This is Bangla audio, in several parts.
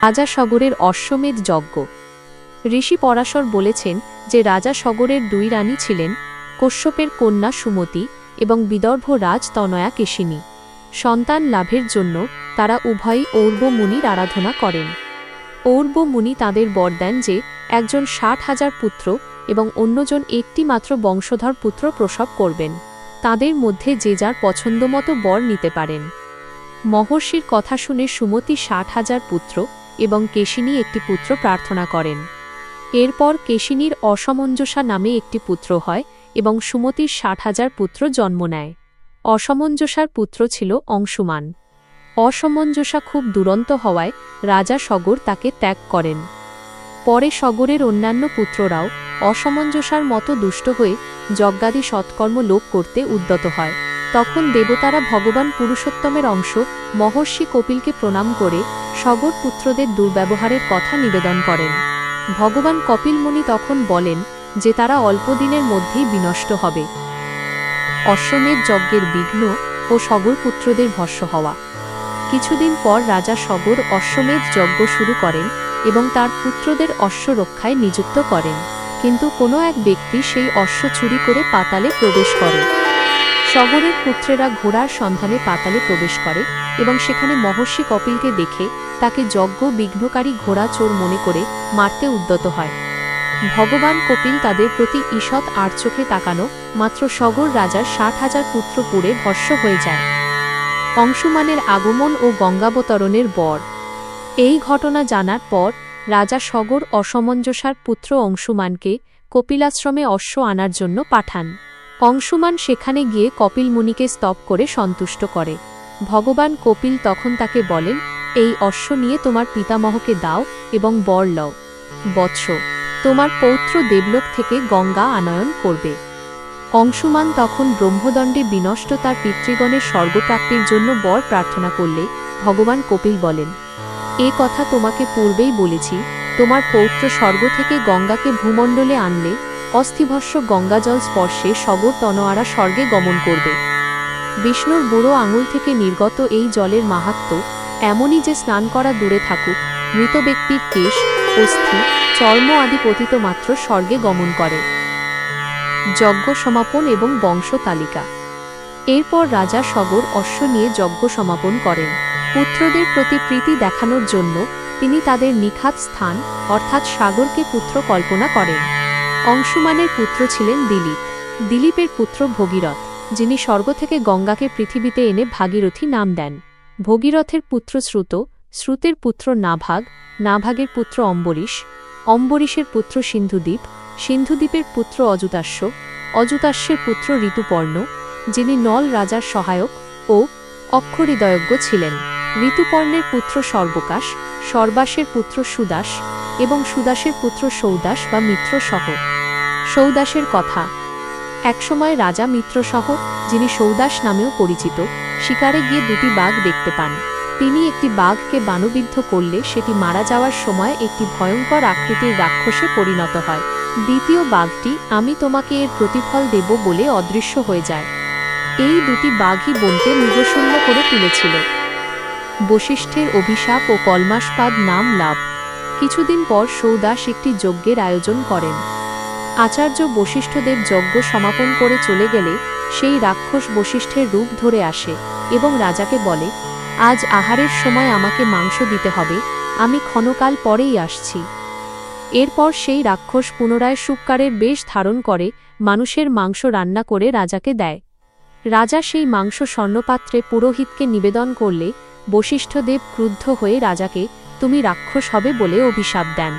রাজা সগরের অশ্বমেধ যজ্ঞ। ঋষি পরাশর বলেছেন যে রাজা সগরের দুই রানী ছিলেন কশ্যপের কন্যা সুমতি এবং বিদর্ভ রাজ তনয়া কেশিনী। সন্তান লাভের জন্য তারা উভয়ই ঔর্ব মুনির আরাধনা করেন। ঔর্ব মুনি তাঁদের বর দেন যে একজন ষাট হাজার পুত্র এবং অন্যজন একটি মাত্র বংশধর পুত্র প্রসব করবেন। তাদের মধ্যে যে যার পছন্দমতো বর নিতে পারেন। মহর্ষির কথা শুনে সুমতি ষাট হাজার পুত্র এবং কেশিনী একটি পুত্র প্রার্থনা করেন। এরপর কেশিনীর অসমঞ্জসা নামে একটি পুত্র হয় এবং সুমতির ষাট হাজার পুত্র জন্ম নেয়। অসমঞ্জসার পুত্র ছিল অংশুমান। অসমঞ্জসা খুব দুরন্ত হওয়ায় রাজা সগর তাকে ত্যাগ করেন। পরে সগরের অন্যান্য পুত্ররাও অসমঞ্জসার মতো দুষ্ট হয়ে যজ্ঞাদি সৎকর্ম লোপ করতে উদ্যত হয়। তখন দেবতারা ভগবান পুরুষোত্তমের অংশ, মহর্ষি কপিলকে প্রণাম করে সগর পুত্রদের দুর্ব্যবহারের কথা নিবেদন করেন। ভগবান কপিল মুনি তখন বলেন যে তারা অল্পদিনের মধ্যেই বিনষ্ট হবে। অশ্বমেধ যজ্ঞের বিঘ্ন ও সগর পুত্রদের ভস্য হওয়া। কিছুদিন পর রাজা সগর অশ্বমেধ যজ্ঞ শুরু করেন এবং তার পুত্রদের অশ্ব রক্ষায় নিযুক্ত করেন। কিন্তু কোনো এক ব্যক্তি সেই অশ্ব চুরি করে পাতালে প্রবেশ করে। সগরের পুত্রেরা ঘোড়ার সন্ধানে পাতালে প্রবেশ করে এবং সেখানে মহর্ষি কপিলকে দেখে তাকে যজ্ঞ বিঘ্নকারী ঘোড়া চোর মনে করে মারতে উদ্যত হয়। ভগবান কপিল তাদের প্রতি ঈষৎ আর চোখে তাকানো মাত্র সগর রাজার ষাট হাজার পুত্র পুড়ে ভস্য হয়ে যায়। অংশুমানের আগমন ও গঙ্গাবতরণের বর। এই ঘটনা জানার পর রাজা সগর অসমঞ্জসার পুত্র অংশুমানকে কপিলাশ্রমে অশ্ব আনার জন্য পাঠান। অংশুমান সেখানে গিয়ে কপিল মুনিকে স্তব করে সন্তুষ্ট করে। ভগবান কপিল তখন তাকে বলেন, এই অশ্ব নিয়ে তোমার পিতামহকে দাও এবং বর লও। বৎস, তোমার পৌত্র দেবলোক থেকে গঙ্গা আনয়ন করবে অংশুমান তখন ব্রহ্মদণ্ডে বিনষ্ট তার পিতৃগণের স্বর্গপ্রাপ্তির জন্য বর প্রার্থনা করলে ভগবান কপিল বলেন, এ কথা তোমাকে পূর্বেই বলেছি, তোমার পৌত্র স্বর্গ থেকে গঙ্গাকে ভূমণ্ডলে আনলে অস্থিভস্য গঙ্গাজল স্পর্শে সগর তনোয়ারা স্বর্গে গমন করবে। বিষ্ণুর বুড়ো আঙুল থেকে নির্গত এই জলের মাহাত্ম এমনই যে স্নান করা দূরে থাকুক, মৃত ব্যক্তির কেশ, অস্থি, চর্ম আদি পতিত মাত্র স্বর্গে গমন করে। যজ্ঞ সমাপন এবং বংশ তালিকা। এরপর রাজা সগর অশ্ব নিয়ে যজ্ঞ সমাপন করেন। পুত্রদের প্রতি প্রীতি দেখানোর জন্য তিনি তাদের নিখাত স্থান, অর্থাৎ সাগরকে পুত্র কল্পনা করেন। অংশুমানের পুত্র ছিলেন দিলীপ। দিলীপের পুত্র ভগীরথ, যিনি স্বর্গ থেকে গঙ্গাকে পৃথিবীতে এনে ভাগীরথী নাম দেন। ভগীরথের পুত্র শ্রুত, শ্রুতের পুত্র নাভাগ, নাভাগের পুত্র অম্বরীশ, অম্বরীশের পুত্র সিন্ধুদ্বীপ সিন্ধুদ্বীপের পুত্র অযুতাস্য অযুতাস্যের পুত্র ঋতুপর্ণ, যিনি নল রাজার সহায়ক ও অক্ষরিদয়জ্ঞ ছিলেন। ঋতুপর্ণের পুত্র সর্বকাশ, সর্বাসের পুত্র সুদাস এবং সুদাসের পুত্র সৌদাস বা মিত্রসহ। সৌদাসের কথা। একসময় রাজা মিত্রসহ, যিনি সৌদাস নামেও পরিচিত, শিকারে গিয়ে দুটি বাঘ দেখতে পান। তিনি একটি বাঘকে বানবিদ্ধ করলে সেটি মারা যাওয়ার সময় একটি ভয়ঙ্কর আকৃতির রাক্ষসে পরিণত হয়। দ্বিতীয় বাঘটি, আমি তোমাকে এর প্রতিফল দেব বলে অদৃশ্য হয়ে যায়। এই দুটি বাঘই বনকে মৃগশূন্য করে তুলেছিল। বশিষ্ঠের অভিশাপ ও কলমাসপাদ নাম লাভ। কিছুদিন পর সৌদাস একটি যজ্ঞের আয়োজন করেন। আচার্য বশিষ্ঠদেব যজ্ঞ সমাপন করে চলে গেলে সেই রাক্ষস বশিষ্ঠের রূপ ধরে আসে এবং রাজাকে বলে, আজ আহারের সময় আমাকে মাংস দিতে হবে, আমি ক্ষণকাল পরেই আসছি। এরপর সেই রাক্ষস পুনরায় সুপকারের বেশ ধারণ করে, মানুষের মাংস রান্না করে রাজাকে দেয়। রাজা সেই মাংস স্বর্ণপাত্রে পুরোহিতকে নিবেদন করলে বশিষ্ঠদেব ক্রুদ্ধ হয়ে রাজাকে, তুমি রাক্ষস হবে বলে অভিশাপ দেন।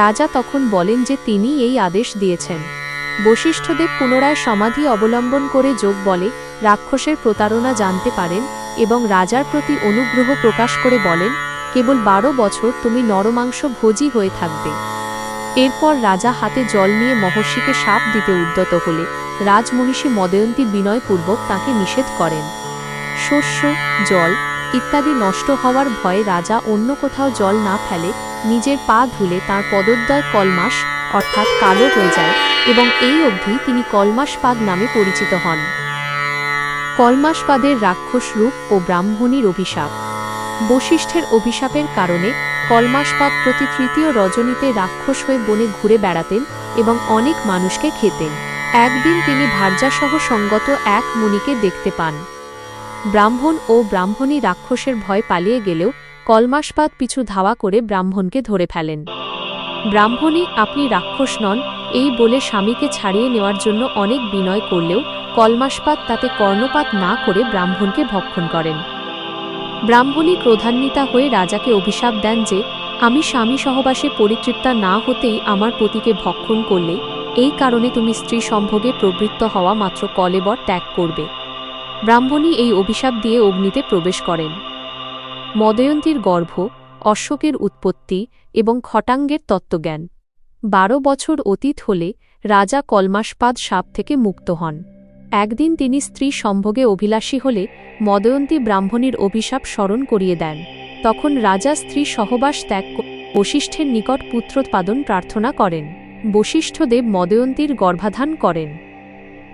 রাজা তখন বলেন যে তিনি এই আদেশ দিয়েছেন। বশিষ্ঠদেব পুনরায় সমাধি অবলম্বন করে যোগ বলে রাক্ষসের প্রতারণা জানতে পারেন এবং রাজার প্রতি অনুগ্রহ প্রকাশ করে বলেন, কেবল বারো বছর তুমি নরমাংস ভোজি হয়ে থাকবে। এরপর রাজা হাতে জল নিয়ে মহর্ষিকে সাপ দিতে উদ্যত হলে রাজমহিষী মদয়ন্তী বিনয়পূর্বক তাকে নিষেধ করেন। শস্য, জল ইত্যাদি নষ্ট হওয়ার ভয়ে রাজা অন্য কোথাও জল না ফেলে নিজের পা ধুলে তার পদোদ্দয় কলমাস, অর্থাৎ কালো হয়ে যায়, এবং এই অবধি তিনি কলমাসপাদ নামে পরিচিত হন। কলমাসপাদের রাক্ষস রূপ ও ব্রাহ্মণীর অভিশাপ। বশিষ্ঠের অভিশাপের কারণে কলমাসপাত প্রতি তৃতীয় রজনীতে রাক্ষস হয়ে বনে ঘুরে বেড়াতেন এবং অনেক মানুষকে খেতেন। একদিন তিনি ভার্যাসহ সঙ্গত এক মুনিকে দেখতে পান। ব্রাহ্মণ ও ব্রাহ্মণী রাক্ষসের ভয় পালিয়ে গেলেও কলমাসপাত পিছু ধাওয়া করে ব্রাহ্মণকে ধরে ফেলেন। ব্রাহ্মণী, আপনি রাক্ষস নন, এই বলে স্বামীকে ছাড়িয়ে নেওয়ার জন্য অনেক বিনয় করলেও কলমাসপাত তাতে কর্ণপাত না করে ব্রাহ্মণকে ভক্ষণ করেন। ব্রাহ্মণী ক্রোধান্বিতা হয়ে রাজাকে অভিশাপ দেন যে, আমি স্বামী সহবাসে পরিতৃপ্তা না হতেই আমার পতিকে ভক্ষণ করলে এই কারণে তুমি স্ত্রী সম্ভোগে প্রবৃত্ত হওয়া মাত্র কলেবর ত্যাগ করবে। ব্রাহ্মণী এই অভিশাপ দিয়ে অগ্নিতে প্রবেশ করেন। মদয়ন্তীর গর্ভ, অশোকের উৎপত্তি এবং খটাঙ্গের তত্ত্বজ্ঞান। বারো বছর অতীত হলে রাজা কলমাসপাদ সাপ থেকে মুক্ত হন। একদিন তিনি স্ত্রী সম্ভোগে অভিলাষী হলে মদয়ন্তী ব্রাহ্মণীর অভিশাপ স্মরণ করিয়ে দেন। তখন রাজা স্ত্রী সহবাস ত্যাগ বশিষ্ঠের নিকট পুত্রোৎপাদন প্রার্থনা করেন। বশিষ্ঠদেব মদয়ন্তীর গর্ভাধান করেন।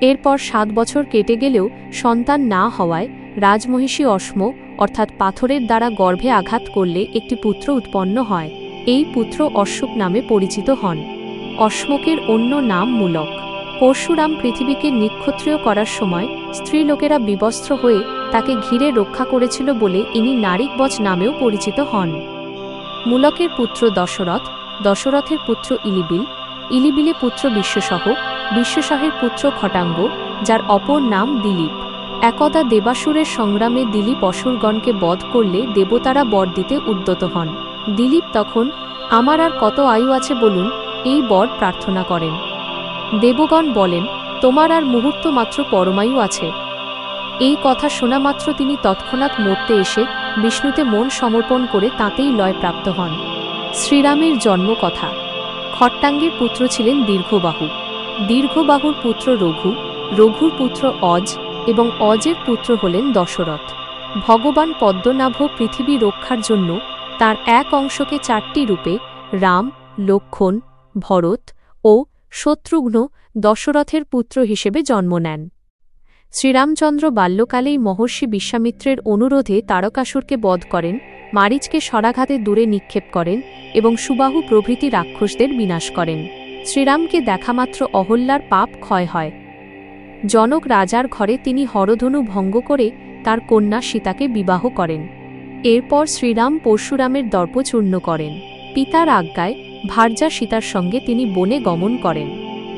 এরপর সাত বছর কেটে গেলেও সন্তান না হওয়ায় রাজমহিষী অশ্ম, অর্থাৎ পাথরের দ্বারা গর্ভে আঘাত করলে একটি পুত্র উৎপন্ন হয়। এই পুত্র অশ্বক নামে পরিচিত হন। অশ্মকের অন্য নাম মূলক পরশুরাম পৃথিবীকে নিক্ষত্রিয় করার সময় স্ত্রীলোকেরা বিবস্ত্র হয়ে তাকে ঘিরে রক্ষা করেছিল বলে ইনি নারিকবচ নামেও পরিচিত হন। মূলকের পুত্র দশরথ, দশরথের পুত্র ইলিবিল। ইলিবিলে পুত্র বিশ্বসহ বিশ্বসহের পুত্র খটাঙ্গ, যার অপর নাম দিলীপ। একদা দেবাসুরের সংগ্রামে দিলীপ অসুরগণকে বধ করলে দেবতারা বর দিতে উদ্যত হন। দিলীপ তখন, আমার আর কত আয়ু আছে বলুন? এই বর প্রার্থনা করেন। দেবগণ বলেন, তোমার আর মুহূর্ত মাত্র পরমায়ু আছে। এই কথা শোনা মাত্র তিনি তৎক্ষণাৎ মরতে এসে বিষ্ণুতে মন সমর্পণ করে তাতেই লয়প্রাপ্ত হন। শ্রীরামের জন্মকথা। খট্টাঙ্গের পুত্র ছিলেন দীর্ঘবাহু। দীর্ঘবাহুর পুত্র রঘু, রঘুর পুত্র অজ এবং অজের পুত্র হলেন দশরথ। ভগবান পদ্মনাভ পৃথিবী রক্ষার জন্য তার এক অংশকে চারটি রূপে রাম, লক্ষণ, ভরত ও শত্রুঘ্ন দশরথের পুত্র হিসেবে জন্ম নেন। শ্রীরামচন্দ্র বাল্যকালেই মহর্ষি বিশ্বামিত্রের অনুরোধে তারকাসুরকে বধ করেন, মারিচকে সরাঘাতে দূরে নিক্ষেপ করেন এবং সুবাহু প্রভৃতি রাক্ষসদের বিনাশ করেন। শ্রীরামকে দেখামাত্র অহল্যার পাপ ক্ষয় হয়। জনক রাজার ঘরে তিনি হরধনু ভঙ্গ করে তার কন্যা সীতাকে বিবাহ করেন। এরপর শ্রীরাম পরশুরামের দর্প চূর্ণ করেন। পিতার আজ্ঞায় ভার্যা সীতার সঙ্গে তিনি বনে গমন করেন।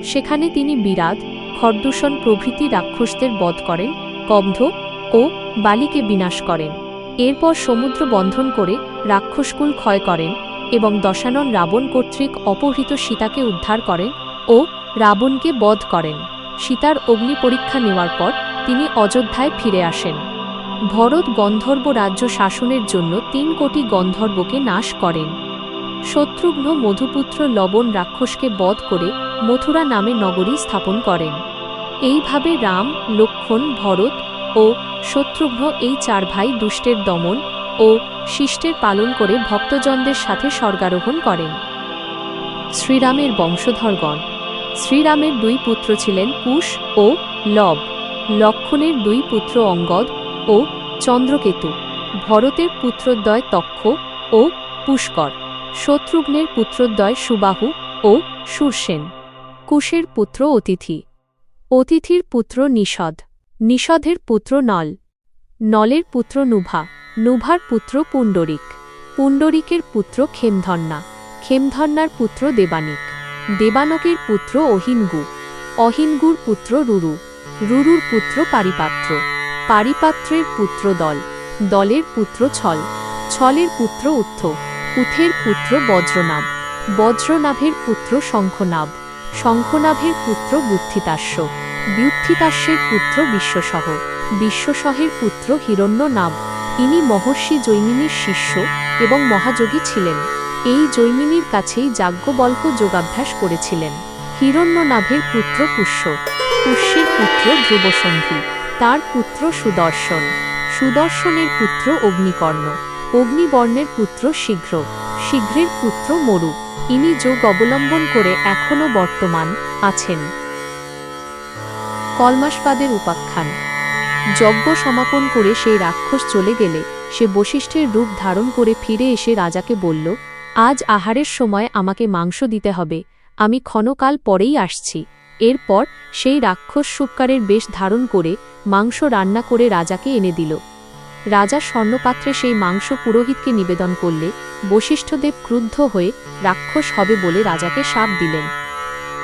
সেখানে তিনি বিরাট, খরদূষণ প্রভৃতি রাক্ষসদের বধ করেন, কব্ধ ও বালিকে বিনাশ করেন। এরপর সমুদ্র বন্ধন করে রাক্ষসকুল ক্ষয় করেন এবং দশানন রাবণ কর্তৃক অপহৃত সীতাকে উদ্ধার করেন ও রাবণকে বধ করেন। সীতার অগ্নি পরীক্ষা নেওয়ার পর তিনি অযোধ্যায় ফিরে আসেন। ভরত গন্ধর্ব রাজ্য শাসনের জন্য তিন কোটি গন্ধর্বকে নাশ করেন। শত্রুঘ্ন মধুপুত্র লবণ রাক্ষসকে বধ করে মথুরা নামে নগরী স্থাপন করেন। এইভাবে রাম লক্ষণ ভরত ও শত্রুঘ্ন এই চার ভাই দুষ্টের দমন ও শিষ্টের পালন করে ভক্তজনদের সাথে স্বর্গারোহণ করেন। শ্রীরামের বংশধরগণ। শ্রীরামের দুই পুত্র ছিলেন কুশ ও লব। লক্ষণের দুই পুত্র অঙ্গদ ও চন্দ্রকেতু। ভরতের পুত্রদ্বয় তক্ষ ও পুষ্কর। শত্রুঘ্নের পুত্রদ্বয় সুবাহু ও সুরসেন। কুশের পুত্র অতিথি। অতিথির পুত্র নিষদ। নিষধের পুত্র নল। নলের পুত্র নুভা। নুভার পুত্র পুণ্ডরিক। পুণ্ডরিকের পুত্র খেমধন্না খেমধন্নার পুত্র দেবানিক। দেবানকের পুত্র অহিনগু। অহিনগুর পুত্র রুরু। রুরুর পুত্র পারিপাত্র। পারিপাত্রের পুত্র দল। দলের পুত্র ছল। ছলের পুত্র উত্থ। উথের পুত্র বজ্রনাভ। বজ্রনাভের পুত্র শঙ্খনাভ। শঙ্খনাভের পুত্র বুদ্ধিতাস্য ব্যুত্থিতাস্যের পুত্র বিশ্বসহ। বিশ্বসহের পুত্র হিরণ্যনাভ। ইনি মহর্ষি জৈমিনীর শিষ্য এবং মহাযোগী ছিলেন। এই জৈমিনীর কাছেই যাজ্ঞবল্ক যোগাভ্যাস করেছিলেন। হিরণ্যনাভের পুত্র পুষ্য। পুষ্যের পুত্র ধ্রুবসন্ধি। তার পুত্র সুদর্শন। সুদর্শনের পুত্র অগ্নিকর্ণ। অগ্নিবর্ণের পুত্র শীঘ্র। শীঘ্রের পুত্র মরু। ইনি যোগ অবলম্বন করে এখনও বর্তমান আছেন। কলমাসপাদের উপাখ্যান। যজ্ঞ সমাপন করে সেই রাক্ষস চলে গেলে সে বশিষ্ঠের রূপ ধারণ করে ফিরে এসে রাজাকে বলল, আজ আহারের সময় আমাকে মাংস দিতে হবে, আমি ক্ষণকাল পরেই আসছি। এরপর সেই রাক্ষস সুপকারের বেশ ধারণ করে মাংস রান্না করে রাজাকে এনে দিল। রাজা স্বর্ণপাত্রে সেই মাংস পুরোহিতকে নিবেদন করলে বশিষ্ঠদেব ক্রুদ্ধ হয়ে রাক্ষস হবে বলে রাজাকে সাপ দিলেন।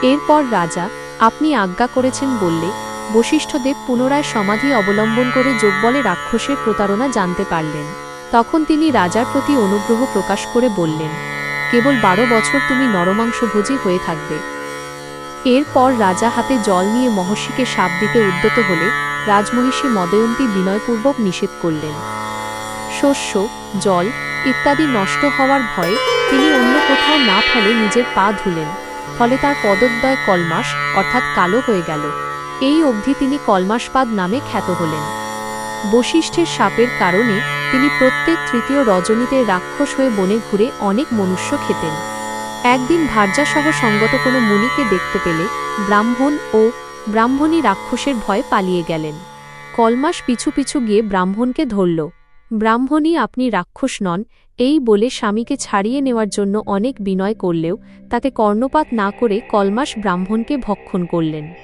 এরপর রাজা, আপনি আজ্ঞা করেছেন বললে বশিষ্ঠদেব পুনরায় সমাধি অবলম্বন করে যোগবলে রাক্ষসের প্রতারণা জানতে পারলেন। তখন তিনি রাজার প্রতি অনুগ্রহ প্রকাশ করে বললেন, কেবল বারো বছর তুমি নরমাংসভোজী হয়ে থাকবে। এরপর রাজা হাতে জল নিয়ে মহর্ষিকে সাপ দিতে উদ্যত হলে রাজমহিষী মদয়ন্তী বিনয়পূর্বক নিষেধ করলেন। শস্য, জল ইত্যাদি নষ্ট হওয়ার ভয়ে তিনি অন্য কোথাও না ফেলে নিজের পা ধুলেন। ফলে তার পদদ্বয় কলমাস, অর্থাৎ কালো হয়ে গেল। এই অবধি তিনি কলমাসপাদ নামে খ্যাত হলেন। বশিষ্ঠের সাপের কারণে তিনি প্রত্যেক তৃতীয় রজনীতে রাক্ষস হয়ে বনে ঘুরে অনেক মনুষ্য খেতেন। একদিন ভার্যাসহ সঙ্গত কোনো মুনিকে দেখতে পেলে ব্রাহ্মণ ও ব্রাহ্মণী রাক্ষসের ভয়ে পালিয়ে গেলেন। কলমাস পিছু পিছু গিয়ে ব্রাহ্মণকে ধরল, ব্রাহ্মণী, আপনি রাক্ষস নন, এই বলে স্বামীকে ছাড়িয়ে নেওয়ার জন্য অনেক বিনয় করলেও তাকে কর্ণপাত না করে কলমাস ব্রাহ্মণকে ভক্ষণ করলেন।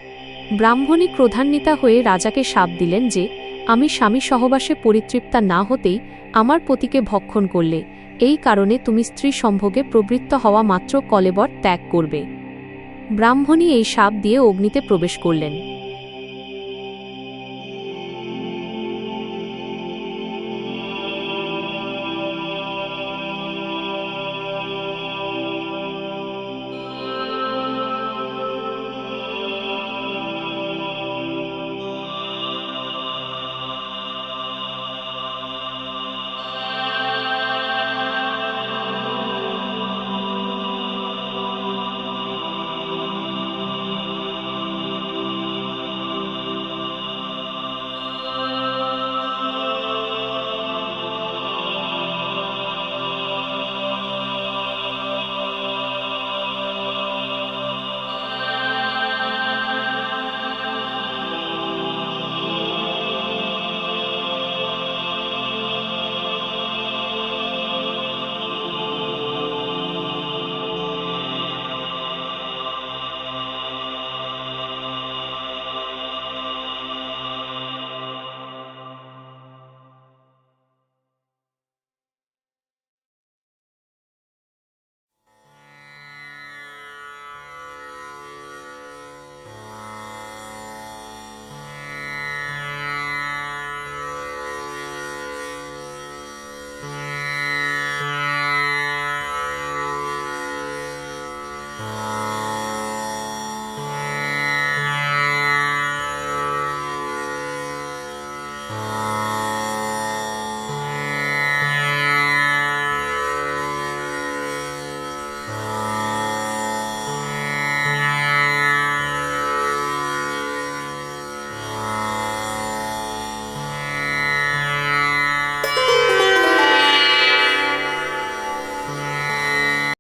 ব্রাহ্মণী ক্রোধান্বিতা হয়ে রাজাকে সাপ দিলেন যে, আমি স্বামী সহবাসে পরিতৃপ্তা না হতেই আমার পতিকে ভক্ষণ করলে। এই কারণে তুমি স্ত্রী সম্ভোগে প্রবৃত্ত হওয়া মাত্র কলেবর ত্যাগ করবে। ব্রাহ্মণী এই সাপ দিয়ে অগ্নিতে প্রবেশ করলেন।